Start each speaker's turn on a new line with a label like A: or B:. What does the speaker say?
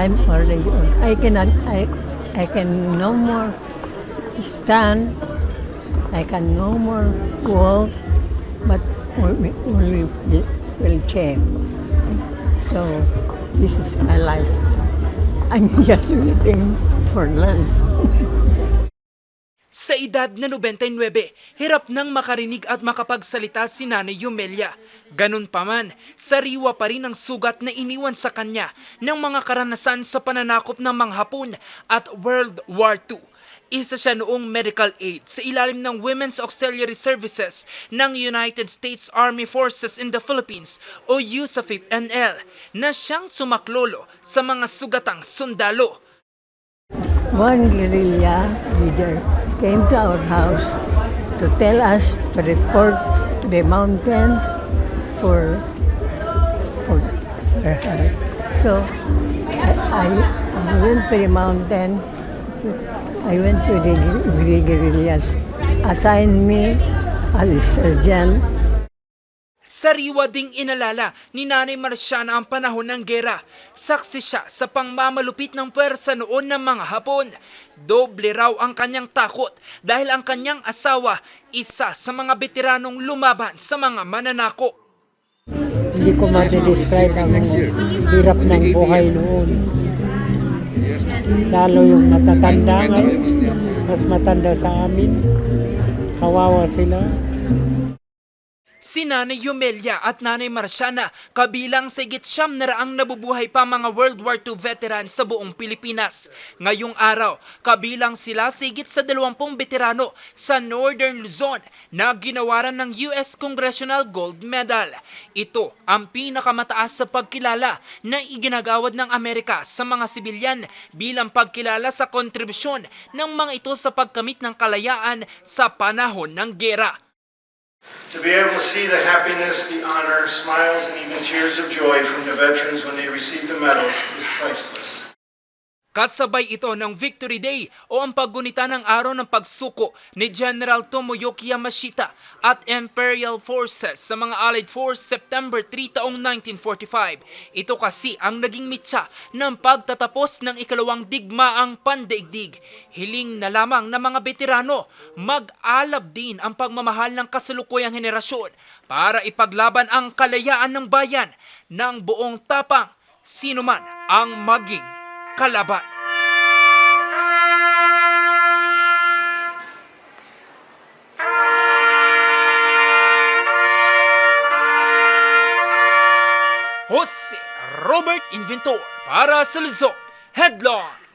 A: I'm already old. I cannot, I, I can no more stand. I can no more walk, but only, only wheelchair. So this is my life. I'm just waiting for lunch.
B: Sa edad na 99, hirap nang makarinig at makapagsalita si Nanay Yumelia. Ganun pa man, sariwa pa rin ang sugat na iniwan sa kanya ng mga karanasan sa pananakop ng mga Hapon at World War II. Isa siya noong medical aid sa ilalim ng Women's Auxiliary Services ng United States Army Forces in the Philippines o USAFIP-NL na siyang sumaklolo sa mga sugatang sundalo.
A: One guerrilla leader came to our house to tell us to report to the mountain for for. So I, I, went to the mountain. I went to the, the guerrillas. Assigned me as a sergeant.
B: Sariwa ding inalala ni Nanay Marciana ang panahon ng gera. Saksi siya sa pangmamalupit ng pwersa noon ng mga Hapon. Doble raw ang kanyang takot dahil ang kanyang asawa isa sa mga veteranong lumaban sa mga mananako.
C: Hindi ko ma-describe ang hirap ng buhay noon. Lalo yung matatanda ngayon, mas matanda sa amin. Kawawa sila.
B: Si Nanay Yumelia at Nanay Marciana kabilang sa higit siyam na raang nabubuhay pa mga World War II veterans sa buong Pilipinas. Ngayong araw, kabilang sila sa higit sa 20 veterano sa Northern Luzon na ginawaran ng US Congressional Gold Medal. Ito ang pinakamataas sa pagkilala na iginagawad ng Amerika sa mga sibilyan bilang pagkilala sa kontribusyon ng mga ito sa pagkamit ng kalayaan sa panahon ng gera.
D: To be able to see the happiness, the honor, smiles, and even tears of joy from the veterans when they receive the medals is priceless.
B: Kasabay ito ng Victory Day o ang paggunita ng araw ng pagsuko ni General Tomoyuki Yamashita at Imperial Forces sa mga Allied Force September 3 taong 1945. Ito kasi ang naging mitya ng pagtatapos ng ikalawang digmaang pandaigdig. Hiling na lamang ng mga veterano, mag-alab din ang pagmamahal ng kasalukuyang henerasyon para ipaglaban ang kalayaan ng bayan ng buong tapang sino man ang maging kalaban. Jose Robert Inventor para sa Luzon, Headline